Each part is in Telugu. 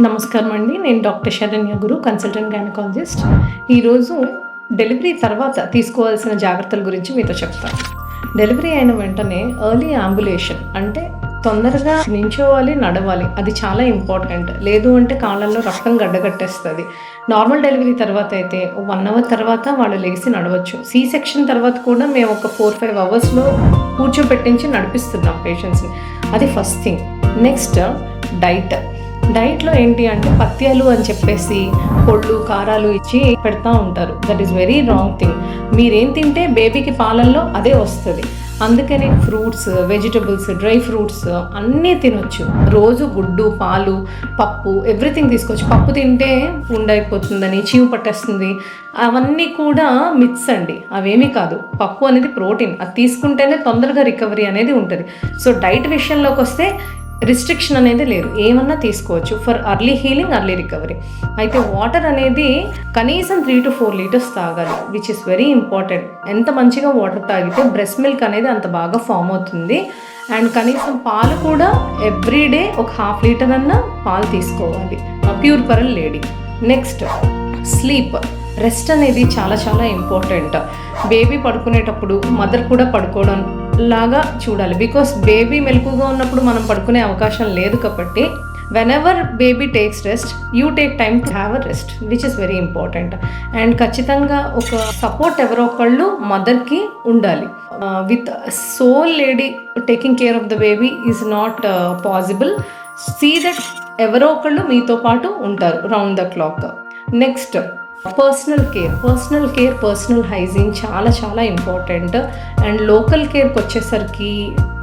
నమస్కారం అండి. నేను doctor Saranya Guru consultant gynaecologist. ఈరోజు డెలివరీ తర్వాత తీసుకోవాల్సిన జాగ్రత్తల గురించి మీతో చెప్తాను. డెలివరీ అయిన వెంటనే ఎర్లీ అంబులేషన్ అంటే తొందరగా నించోవాలి నడవాలి. అది చాలా ఇంపార్టెంట్. లేదు అంటే కాళ్ళల్లో రక్తం గడ్డగట్టేస్తుంది. నార్మల్ డెలివరీ తర్వాత అయితే వన్ అవర్ తర్వాత వాళ్ళు లేచి నడవచ్చు. సి సెక్షన్ తర్వాత కూడా మేము ఒక ఫోర్ ఫైవ్ అవర్స్లో కూర్చోబెట్టించి నడిపిస్తున్నాం పేషెంట్స్ని. అది ఫస్ట్ థింగ్. Next diet. డైట్లో ఏంటి అంటే పత్యాలు అని చెప్పేసి పొడ్లు కారాలు ఇచ్చి పెడతా ఉంటారు. That is very wrong thing మీరేం తింటే బేబీకి పాలల్లో అదే వస్తుంది. అందుకని ఫ్రూట్స్ వెజిటబుల్స్ డ్రై ఫ్రూట్స్ అన్నీ తినొచ్చు. రోజు గుడ్డు పాలు పప్పు ఎవ్రీథింగ్ తీసుకోవచ్చు. పప్పు తింటే ఉండైపోతుందని చీవు పట్టేస్తుంది. అవన్నీ కూడా మిక్స్ అండి. అవేమీ కాదు. పప్పు అనేది ప్రోటీన్ అది తీసుకుంటేనే తొందరగా రికవరీ అనేది ఉంటుంది. సో డైట్ విషయంలోకి వస్తే రిస్ట్రిక్షన్ అనేది లేదు. ఏమన్నా తీసుకోవచ్చు. For early healing early recovery అయితే వాటర్ అనేది కనీసం త్రీ టు ఫోర్ లీటర్స్ తాగాలి విచ్ ఇస్ వెరీ ఇంపార్టెంట్ ఎంత మంచిగా వాటర్ తాగితే బ్రెస్ట్ మిల్క్ అనేది అంత బాగా ఫామ్ అవుతుంది. అండ్ కనీసం పాలు కూడా ఎవ్రీడే ఒక హాఫ్ లీటర్ అన్న పాలు తీసుకోవాలి. Puerperal lady next sleep rest అనేది చాలా చాలా ఇంపార్టెంట్ బేబీ పడుకునేటప్పుడు మదర్ కూడా పడుకోవడం లాగా చూడాలి. బికాస్ బేబీ మెలకుగా ఉన్నప్పుడు మనం పడుకునే అవకాశం లేదు కాబట్టి whenever baby takes rest you take time to have a rest which is very important and ఖచ్చితంగా ఒక సపోర్ట్ ఎవరో ఒకళ్ళు మదర్కి ఉండాలి. With sole lady taking care of the baby is not possible see that ఎవరో ఒకళ్ళు మీతో పాటు ఉంటారు round the clock next personal care personal care personal hygiene చాలా చాలా ఇంపార్టెంట్ అండ్ లోకల్ కేర్కి వచ్చేసరికి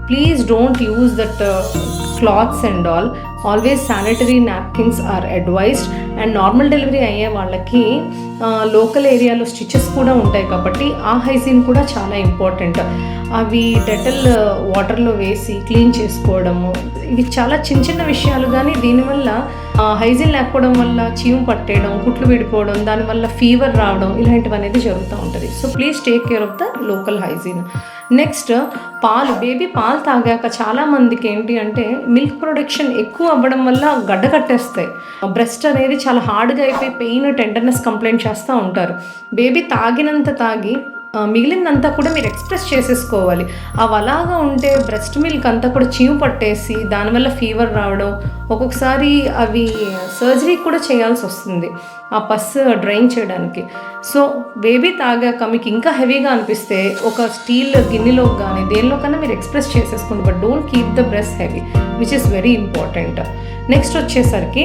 please don't use that clothes and all always sanitary napkins are advised and normal delivery అయ్యే వాళ్ళకి లోకల్ ఏరియాలో స్టిచెస్ కూడా ఉంటాయి కాబట్టి ఆ హైజీన్ కూడా చాలా ఇంపార్టెంట్ అవి డెటల్ వాటర్లో వేసి క్లీన్ చేసుకోవడము ఇవి చాలా చిన్న చిన్న విషయాలు కానీ దీనివల్ల హైజీన్ లేకపోవడం వల్ల చీము పట్టేయడం కుట్లు విడిపోవడం దానివల్ల ఫీవర్ రావడం ఇలాంటివి అనేది జరుగుతూ ఉంటుంది. So please take care of the local hygiene next పాలు బేబీ పాలు తాగాక చాలా మందికి ఏంటి అంటే మిల్క్ ప్రొడక్షన్ ఎక్కువ అవ్వడం వల్ల గడ్డ కట్టేస్తాయి. బ్రెస్ట్ అనేది చాలా హార్డ్గా అయిపోయి పెయిన్ టెండర్నెస్ కంప్లైంట్ చేస్తూ ఉంటారు. బేబీ తాగినంత తాగి మిగిలిందంతా కూడా మీరు ఎక్స్ప్రెస్ చేసేసుకోవాలి. అవి అలాగా ఉంటే బ్రెస్ట్ మిల్క్ అంతా కూడా చీవు పట్టేసి దానివల్ల ఫీవర్ రావడం ఒక్కొక్కసారి అవి సర్జరీ కూడా చేయాల్సి వస్తుంది ఆ పస్ డ్రైన్ చేయడానికి. సో బేబీ తాగాక మీకు ఇంకా హెవీగా అనిపిస్తే ఒక స్టీల్ గిన్నెలో కానీ దేనిలో కన్నా మీరు ఎక్స్ప్రెస్ చేసేసుకోండి but don't keep the breast heavy which is very important next వచ్చేసరికి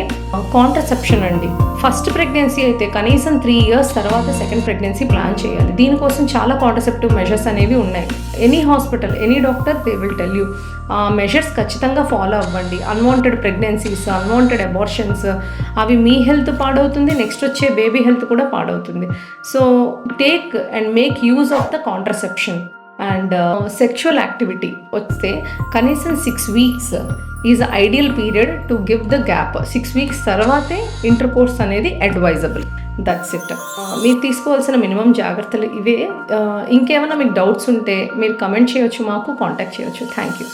కాంట్రసెప్షన్ అండి. ఫస్ట్ ప్రెగ్నెన్సీ అయితే కనీసం త్రీ ఇయర్స్ తర్వాత సెకండ్ ప్రెగ్నెన్సీ ప్లాన్ చేయాలి. దీనికోసం చాలా చాలా కాంట్రసెప్టివ్ మెజర్స్ అనేవి ఉన్నాయి. Any hospital any doctor they will tell you ఆ మెజర్స్ ఖచ్చితంగా ఫాలో అవ్వండి. అన్వాంటెడ్ ప్రెగ్నెన్సీస్ అన్వాంటెడ్ అబార్షన్స్ అవి మీ హెల్త్ పాడవుతుంది నెక్స్ట్ వచ్చే బేబీ హెల్త్ కూడా పాడవుతుంది. So take and make use of the contraception and sexual activity వస్తే కనీసం six weeks is ideal period to give the gap six weeks తర్వాతే ఇంటర్ కోర్స్ అనేది అడ్వైజబుల్ దట్స్ ఇట్ uh, మీరు తీసుకోవాల్సిన మినిమం జాగ్రత్తలు ఇవే. Uh, ఇంకేమైనా మీకు డౌట్స్ ఉంటే మీరు కమెంట్ చేయొచ్చు మాకు కాంటాక్ట్ చేయొచ్చు. Thank you